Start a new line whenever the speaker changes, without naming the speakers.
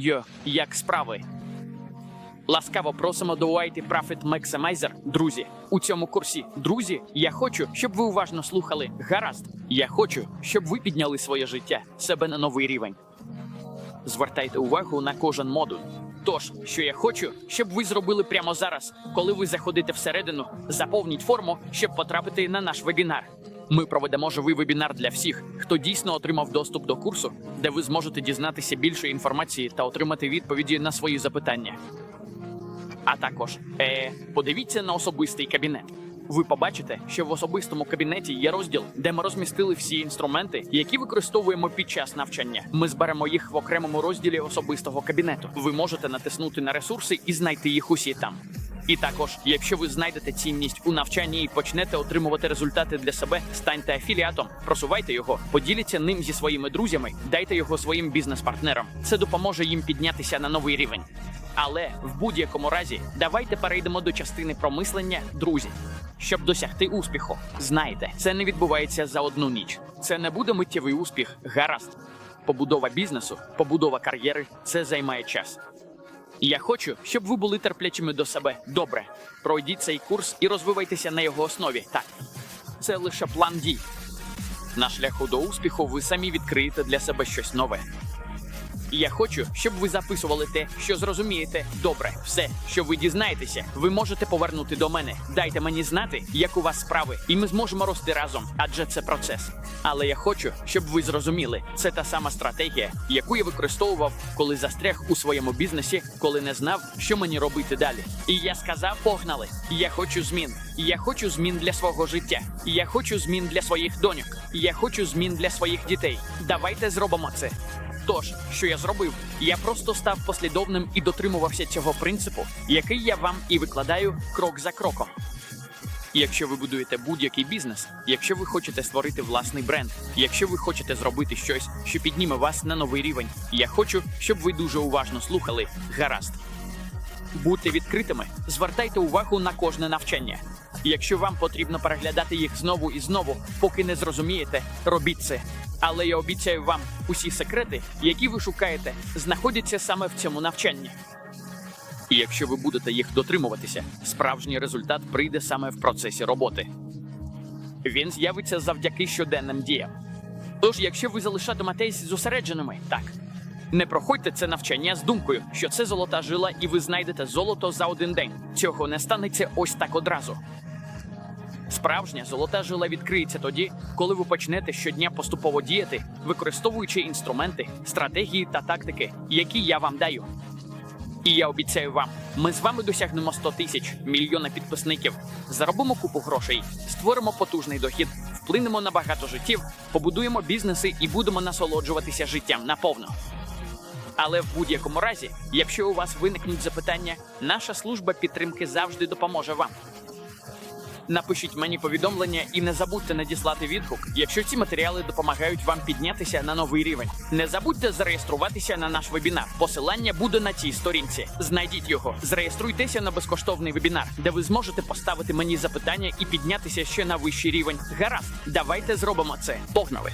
Йо, як справи? Ласкаво просимо до White Profit Maximizer, друзі. У цьому курсі, друзі, я хочу, щоб ви уважно слухали. Гаразд, я хочу, щоб ви підняли своє життя, себе на новий рівень. Звертайте увагу на кожен модуль. Тож, що я хочу, щоб ви зробили прямо зараз, коли ви заходите всередину, заповніть форму, щоб потрапити на наш вебінар. Ми проведемо живий вебінар для всіх, хто дійсно отримав доступ до курсу, де ви зможете дізнатися більше інформації та отримати відповіді на свої запитання. А також е, подивіться на особистий кабінет. Ви побачите, що в особистому кабінеті є розділ, де ми розмістили всі інструменти, які використовуємо під час навчання. Ми зберемо їх в окремому розділі особистого кабінету. Ви можете натиснути на ресурси і знайти їх усі там. І також, якщо ви знайдете цінність у навчанні і почнете отримувати результати для себе, станьте афіліатом, просувайте його, поділіться ним зі своїми друзями, дайте його своїм бізнес-партнерам. Це допоможе їм піднятися на новий рівень. Але в будь-якому разі, давайте перейдемо до частини про мислення, друзі. Щоб досягти успіху, знайте, це не відбувається за одну ніч. Це не буде миттєвий успіх, гаразд. Побудова бізнесу, побудова кар'єри це займає час. Я хочу, щоб ви були терплячими до себе. Добре, пройдіть цей курс і розвивайтеся на його основі. Так, це лише план дій. На шляху до успіху ви самі відкриєте для себе щось нове. І Я хочу, щоб ви записували те, що зрозумієте. Добре, все, що ви дізнаєтеся, ви можете повернути до мене. Дайте мені знати, як у вас справи, і ми зможемо рости разом, адже це процес. Але я хочу, щоб ви зрозуміли, це та сама стратегія, яку я використовував, коли застряг у своєму бізнесі, коли не знав, що мені робити далі. І я сказав: погнали! Я хочу змін. Я хочу змін для свого життя. Я хочу змін для своїх доньок. Я хочу змін для своїх дітей. Давайте зробимо це. Тож, що я зробив? Я просто став послідовним і дотримувався цього принципу, який я вам і викладаю крок за кроком. Якщо ви будуєте будь-який бізнес, якщо ви хочете створити власний бренд, якщо ви хочете зробити щось, що підніме вас на новий рівень, я хочу, щоб ви дуже уважно слухали. Гаразд. Будьте відкритими, звертайте увагу на кожне навчання. Якщо вам потрібно переглядати їх знову і знову, поки не зрозумієте, робіть це. Але я обіцяю вам, усі секрети, які ви шукаєте, знаходяться саме в цьому навчанні. І якщо ви будете їх дотримуватися, справжній результат прийде саме в процесі роботи. Він з'явиться завдяки щоденним діям. Тож, якщо ви залишатиметесь зосередженими, так. Не проходьте це навчання з думкою, що це золота жила, і ви знайдете золото за один день. Цього не станеться ось так одразу. Справжня золота жила відкриється тоді, коли ви почнете щодня поступово діяти, використовуючи інструменти, стратегії та тактики, які я вам даю. І я обіцяю вам, ми з вами досягнемо 100 тисяч мільйона підписників, заробимо купу грошей, створимо потужний дохід, вплинемо на багато життів, побудуємо бізнеси і будемо насолоджуватися життям наповно. Але в будь-якому разі, якщо у вас виникнуть запитання, наша служба підтримки завжди допоможе вам. Напишіть мені повідомлення і не забудьте надіслати відгук, якщо ці матеріали допомагають вам піднятися на новий рівень. Не забудьте зареєструватися на наш вебінар. Посилання буде на цій сторінці. Знайдіть його, зареєструйтеся на безкоштовний вебінар, де ви зможете поставити мені запитання і піднятися ще на вищий рівень. Гаразд, давайте зробимо це. Погнали!